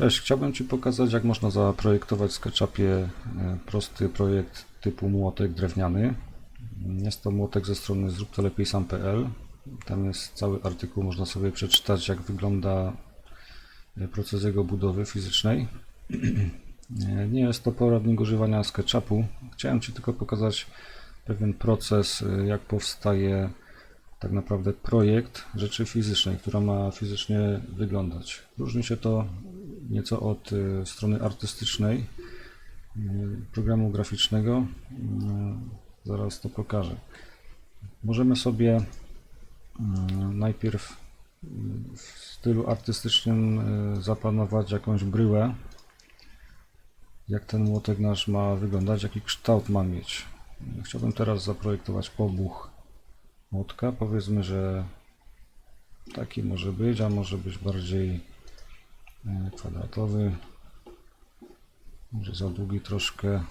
Cześć, chciałbym Ci pokazać, jak można zaprojektować w SketchUpie e, prosty projekt typu młotek drewniany. Jest to młotek ze strony zrób-to-lepiej-sam.pl. Tam jest cały artykuł, można sobie przeczytać, jak wygląda e, proces jego budowy fizycznej. Nie jest to poradnik używania SketchUpu. Chciałem Ci tylko pokazać pewien proces, e, jak powstaje tak naprawdę projekt rzeczy fizycznej, która ma fizycznie wyglądać. Różni się to nieco od y, strony artystycznej y, programu graficznego. Y, Zaraz to pokażę. Możemy sobie najpierw w stylu artystycznym zaplanować jakąś bryłę, jak ten młotek nasz ma wyglądać, jaki kształt ma mieć. Chciałbym teraz zaprojektować obuch młotka. Powiedzmy, że taki może być, a może być bardziej e, kwadratowy. Może za długi troszkę.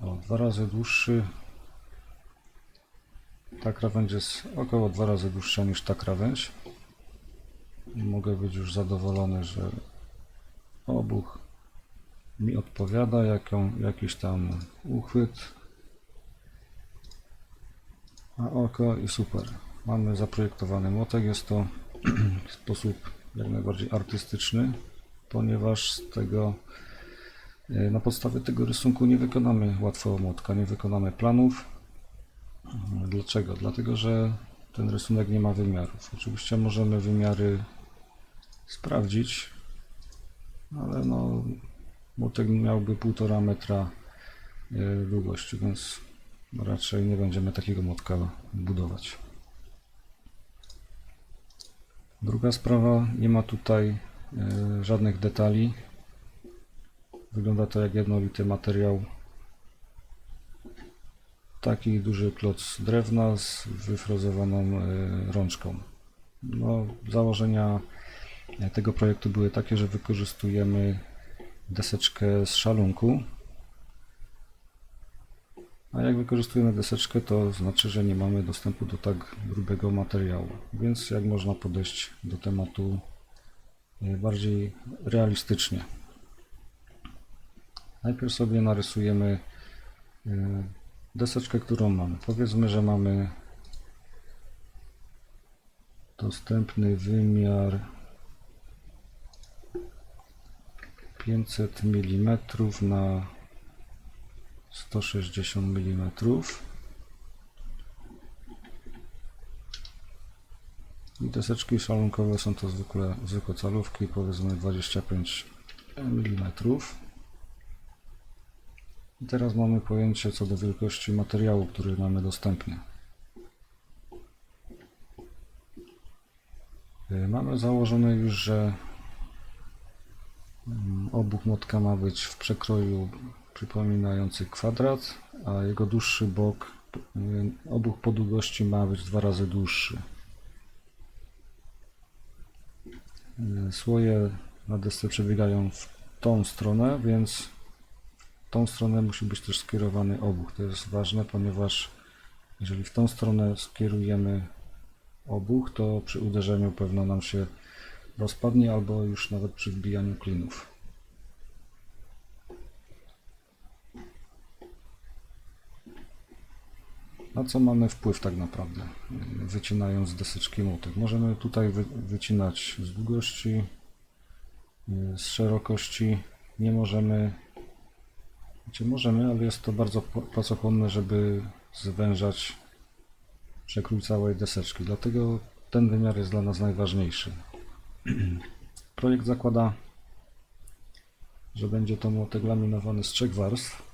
O, dwa razy dłuższy. Ta krawędź jest około dwa razy dłuższa niż ta krawędź. I mogę być już zadowolony, że obuch mi odpowiada, jaką, jakiś tam uchwyt a oko i super. Mamy zaprojektowany młotek. Jest to sposób jak najbardziej artystyczny, ponieważ z tego e, na podstawie tego rysunku nie wykonamy łatwo młotka, nie wykonamy planów. Dlaczego? Dlatego, że ten rysunek nie ma wymiarów. Oczywiście możemy wymiary sprawdzić, ale no, młotek miałby 1,5 metra e, długości, więc raczej nie będziemy takiego młotka budować. Druga sprawa, nie ma tutaj e, żadnych detali. Wygląda to jak jednolity materiał. Taki duży kloc drewna z wyfrozowaną e, rączką. No, założenia e, tego projektu były takie, że wykorzystujemy deseczkę z szalunku, a jak wykorzystujemy deseczkę, to znaczy, że nie mamy dostępu do tak grubego materiału. Więc jak można podejść do tematu e, bardziej realistycznie. Najpierw sobie narysujemy e, deseczkę, którą mamy. Powiedzmy, że mamy dostępny wymiar 500 mm na 160 mm. I deseczki szalunkowe są to zwykłe, zwykłe calówki, powiedzmy 25 mm. I teraz mamy pojęcie co do wielkości materiału, który mamy dostępny. Y, Mamy założone już, że mm, obuch młotka ma być w przekroju przypominający kwadrat, a jego dłuższy bok, y, obuch po długości ma być dwa razy dłuższy. Y, Słoje na desce przebiegają w tą stronę, więc w tą stronę musi być też skierowany obuch. To jest ważne, ponieważ jeżeli w tą stronę skierujemy obuch, to przy uderzeniu pewno nam się rozpadnie albo już nawet przy wbijaniu klinów. Na co mamy wpływ tak naprawdę, wycinając deseczki młotek? Możemy tutaj wy, wycinać z długości, y, z szerokości. Nie możemy, znaczy możemy, ale jest to bardzo pracochłonne, żeby zwężać przekrój całej deseczki. Dlatego ten wymiar jest dla nas najważniejszy. Projekt zakłada, że będzie to młotek laminowany z trzech warstw.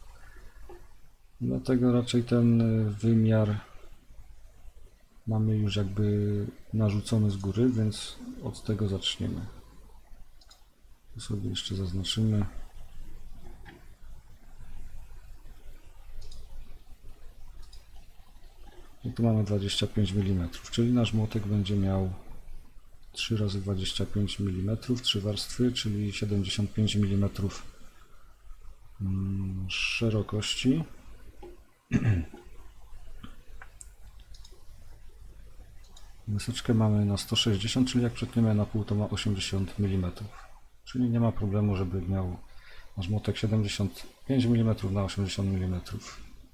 Dlatego raczej ten y, wymiar mamy już jakby narzucony z góry, więc od tego zaczniemy. Tu sobie jeszcze zaznaczymy. I tu mamy 25 mm, czyli nasz młotek będzie miał 3 razy 25 mm, 3 warstwy, czyli 75 mm mm, szerokości. Wyseczkę mamy na 160, czyli jak przetniemy na pół to ma 80 mm. Czyli nie ma problemu, żeby miał nasz młotek 75 mm na 80 mm.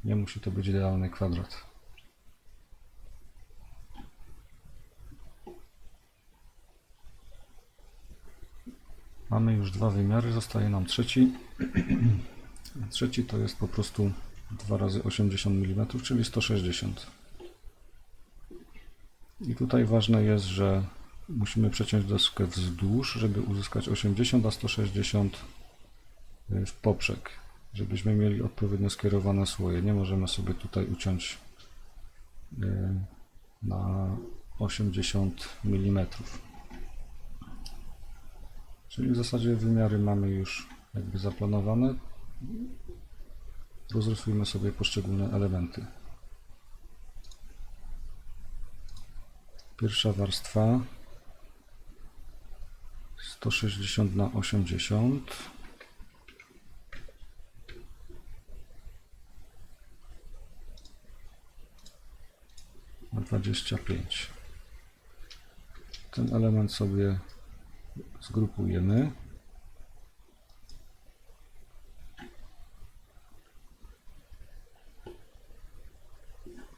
Nie musi to być idealny kwadrat. Mamy już dwa wymiary, zostaje nam trzeci. Trzeci to jest po prostu 2 razy 80 mm, czyli 160. I tutaj ważne jest, że musimy przeciąć deskę wzdłuż, żeby uzyskać 80, a 160 w poprzek, żebyśmy mieli odpowiednio skierowane słoje. Nie możemy sobie tutaj uciąć y, na 80 mm. Czyli w zasadzie wymiary mamy już jakby zaplanowane. Rozrysujmy sobie poszczególne elementy. Pierwsza warstwa. 160 na 80 na 25 ten element sobie zgrupujemy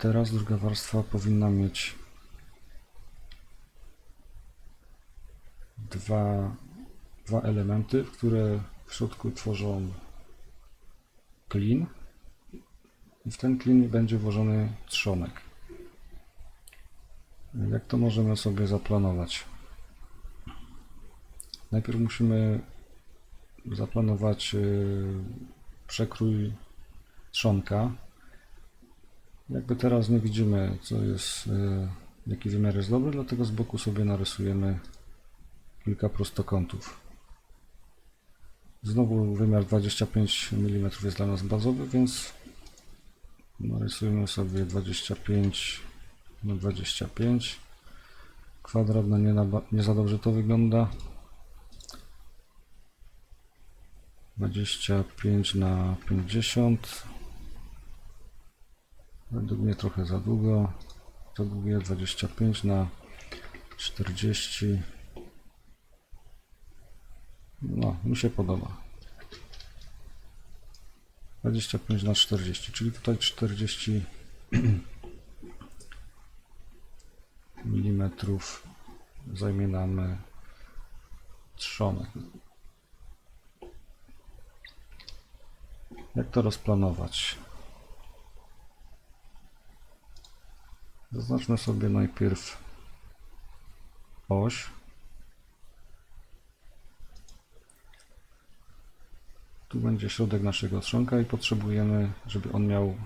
teraz druga warstwa powinna mieć dwa, dwa elementy, które w środku tworzą klin i w ten klin będzie włożony trzonek. Jak to możemy sobie zaplanować? Najpierw musimy zaplanować y, przekrój trzonka. Jakby teraz nie widzimy, co jest, y, jaki wymiar jest dobry, dlatego z boku sobie narysujemy kilka prostokątów. Znowu wymiar 25 mm jest dla nas bazowy, więc narysujmy sobie 25 na 25 kwadrat, nie, na, nie za dobrze to wygląda. 25 na 50 według mnie trochę za długo. Za długie 25 na 40 no, mi się podoba. 25 na 40 czyli tutaj 40 milimetrów zajmie nam trzonek. Jak to rozplanować? Zaznaczmy sobie najpierw oś. Tu będzie środek naszego trzonka i potrzebujemy, żeby on miał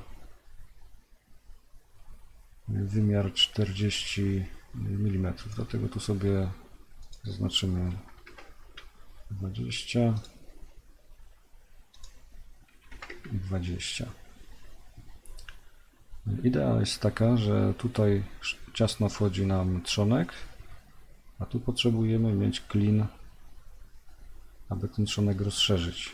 wymiar 40 mm. Dlatego tu sobie zaznaczymy 20 i 20. Idea jest taka, że tutaj ciasno wchodzi nam trzonek, a tu potrzebujemy mieć klin, aby ten trzonek rozszerzyć.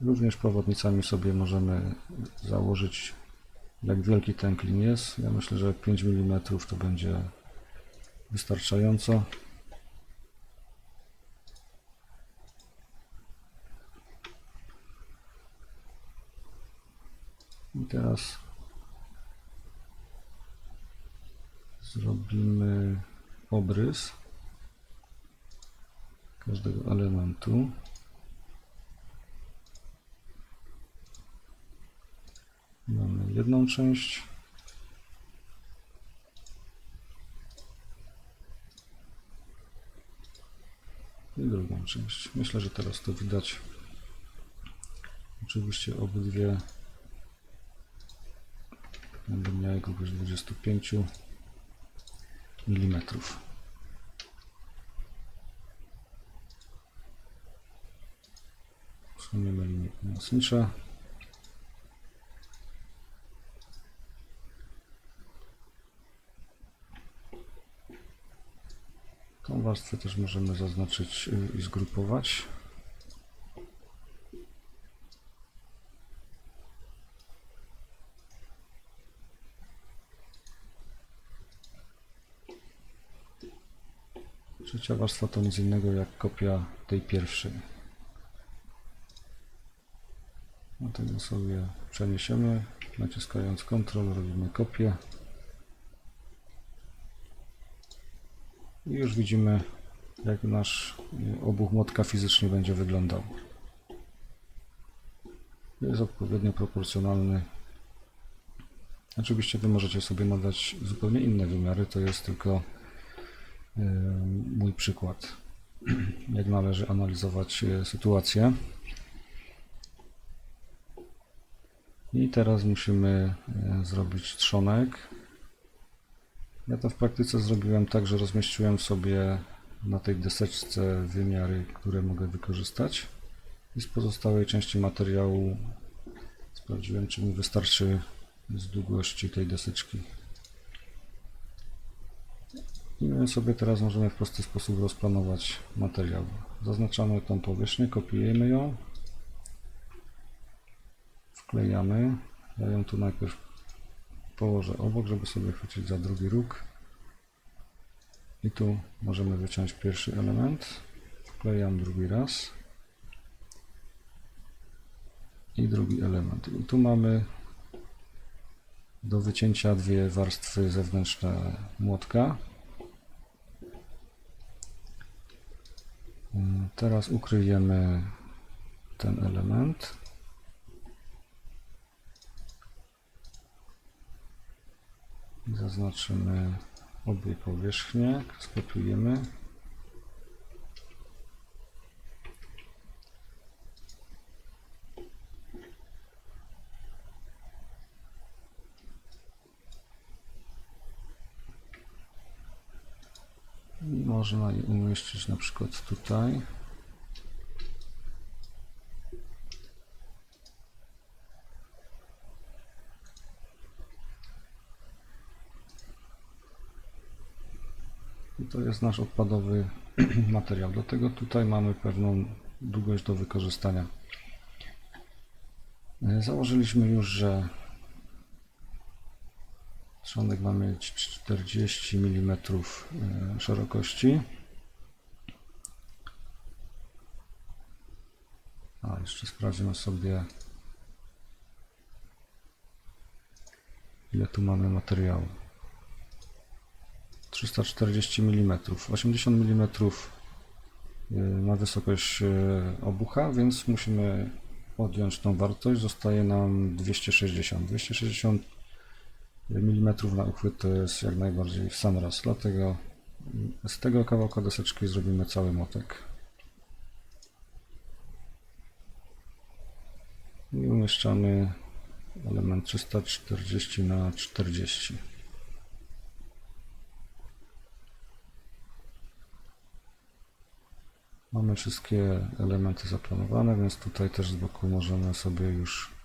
Również przewodnicami sobie możemy założyć jak wielki ten klin jest. Ja myślę, że 5 mm to będzie wystarczająco. Teraz zrobimy obrys każdego elementu. Mamy jedną część. I drugą część. Myślę, że teraz to widać. Oczywiście obydwie będą miały grubość 25 mm. Usuniemy linię pomocnicze. Tą warstwę też możemy zaznaczyć i zgrupować. Warstwa to nic innego jak kopia tej pierwszej. Dlatego sobie przeniesiemy, naciskając Ctrl robimy kopię. I już widzimy jak nasz obuch młotka fizycznie będzie wyglądał. Jest odpowiednio proporcjonalny. Oczywiście Wy możecie sobie nadać zupełnie inne wymiary, to jest tylko mój przykład, jak należy analizować y, sytuację. I teraz musimy y, zrobić trzonek. Ja to w praktyce zrobiłem tak, że rozmieściłem sobie na tej deseczce wymiary, które mogę wykorzystać. I z pozostałej części materiału sprawdziłem, czy mi wystarczy z długości tej deseczki. My sobie teraz możemy w prosty sposób rozplanować materiał. Zaznaczamy tą powierzchnię, kopiujemy ją, wklejamy. Ja ją tu najpierw położę obok, żeby sobie chwycić za drugi róg. I tu możemy wyciąć pierwszy element. Wklejam drugi raz. I drugi element. I tu mamy do wycięcia dwie warstwy zewnętrzne młotka. Teraz ukryjemy ten element. Zaznaczymy obie powierzchnie, skopiujemy. I można je umieścić na przykład tutaj. I to jest nasz odpadowy materiał. Do tego tutaj mamy pewną długość do wykorzystania. E, Założyliśmy już, że trzonek ma mieć 40 mm e, szerokości. A jeszcze sprawdzimy sobie ile tu mamy materiału. 340 mm. 80 mm ma wysokość y, obucha, więc musimy odjąć tą wartość. Zostaje nam 260. 260 mm na uchwyt to jest jak najbardziej w sam raz. Dlatego z tego kawałka deseczki zrobimy cały motek. I umieszczamy element 340 na 40. Mamy wszystkie elementy zaplanowane, więc tutaj też z boku możemy sobie już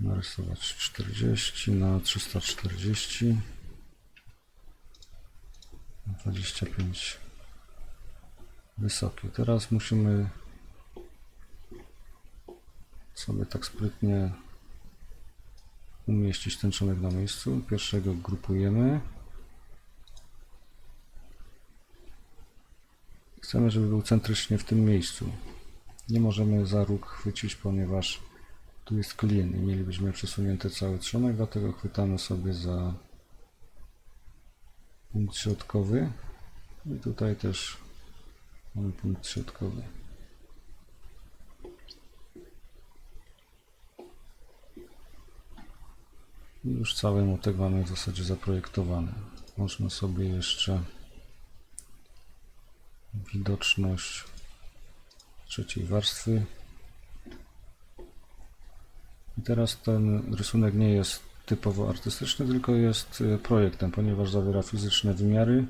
narysować 40 na 340 25 wysokie. Teraz musimy sobie tak sprytnie umieścić ten członek na miejscu. Pierwszego grupujemy. Chcemy, żeby był centrycznie w tym miejscu. Nie możemy za róg chwycić, ponieważ tu jest klin i mielibyśmy przesunięty cały trzonek, dlatego chwytamy sobie za punkt środkowy i tutaj też mamy punkt środkowy. I już cały motek mamy w zasadzie zaprojektowany. Można sobie jeszcze widoczność trzeciej warstwy. I teraz ten rysunek nie jest typowo artystyczny, tylko jest y, projektem, ponieważ zawiera fizyczne wymiary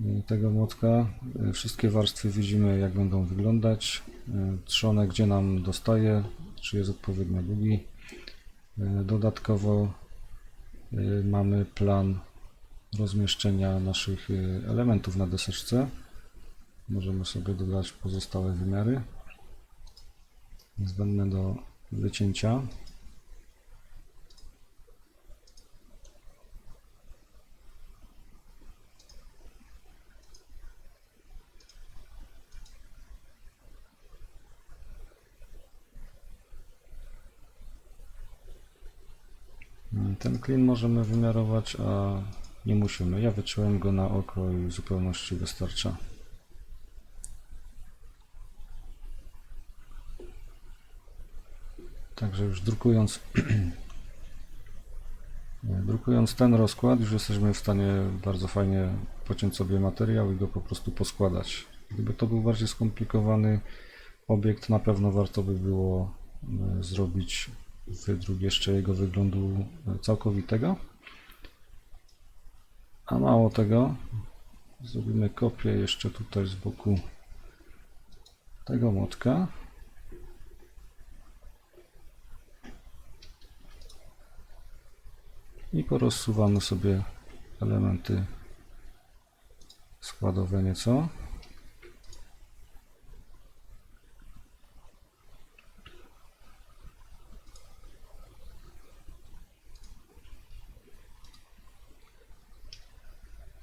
y, tego młotka. Y, Wszystkie warstwy widzimy, jak będą wyglądać. Trzonek, gdzie nam dostaje, czy jest odpowiednio długi. Dodatkowo mamy plan rozmieszczenia naszych elementów na deseczce. Możemy sobie dodać pozostałe wymiary niezbędne do wycięcia. Ten klin możemy wymiarować, a nie musimy. Ja wyczułem go na oko i zupełności wystarcza. Także już drukując drukując ten rozkład już jesteśmy w stanie bardzo fajnie pociąć sobie materiał i go po prostu poskładać. Gdyby to był bardziej skomplikowany obiekt, na pewno warto by było e, zrobić wydruk jeszcze jego wyglądu e, całkowitego. A mało tego, zrobimy kopię jeszcze tutaj z boku tego młotka. I porozsuwamy sobie elementy składowe nieco.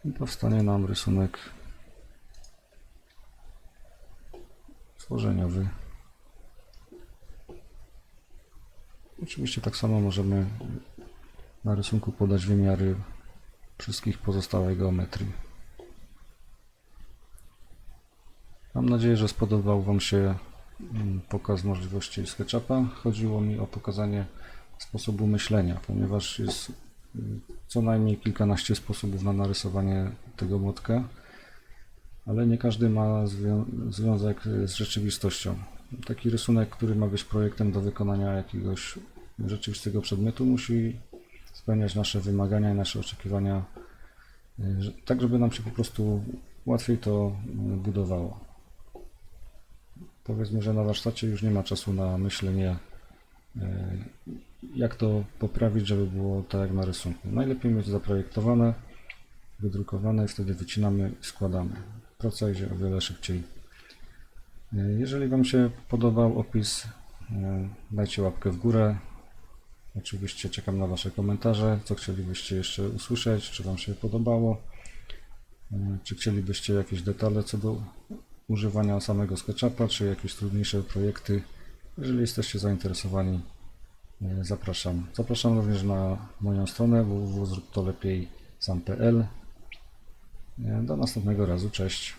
I powstanie nam rysunek tworzeniowy. Oczywiście tak samo możemy na rysunku podać wymiary wszystkich pozostałych geometrii. Mam nadzieję, że spodobał Wam się mm, pokaz możliwości SketchUpa. Chodziło mi o pokazanie sposobu myślenia, ponieważ jest y, co najmniej kilkanaście sposobów na narysowanie tego młotka, ale nie każdy ma zwią związek z rzeczywistością. Taki rysunek, który ma być projektem do wykonania jakiegoś rzeczywistego przedmiotu, musi spełniać nasze wymagania i nasze oczekiwania, y, tak żeby nam się po prostu łatwiej to y, budowało. Powiedzmy, że na warsztacie już nie ma czasu na myślenie, y, jak to poprawić, żeby było tak jak na rysunku. Najlepiej mieć zaprojektowane, wydrukowane i wtedy wycinamy i składamy. Praca idzie o wiele szybciej. Jeżeli Wam się podobał opis, dajcie łapkę w górę, Oczywiście czekam na Wasze komentarze, co chcielibyście jeszcze usłyszeć, czy Wam się podobało, e, czy chcielibyście jakieś detale co do używania samego SketchUpa, czy jakieś trudniejsze projekty. Jeżeli jesteście zainteresowani, e, zapraszam. Zapraszam również na moją stronę www.zróbtolepiej sam.pl. E, Do następnego razu, cześć.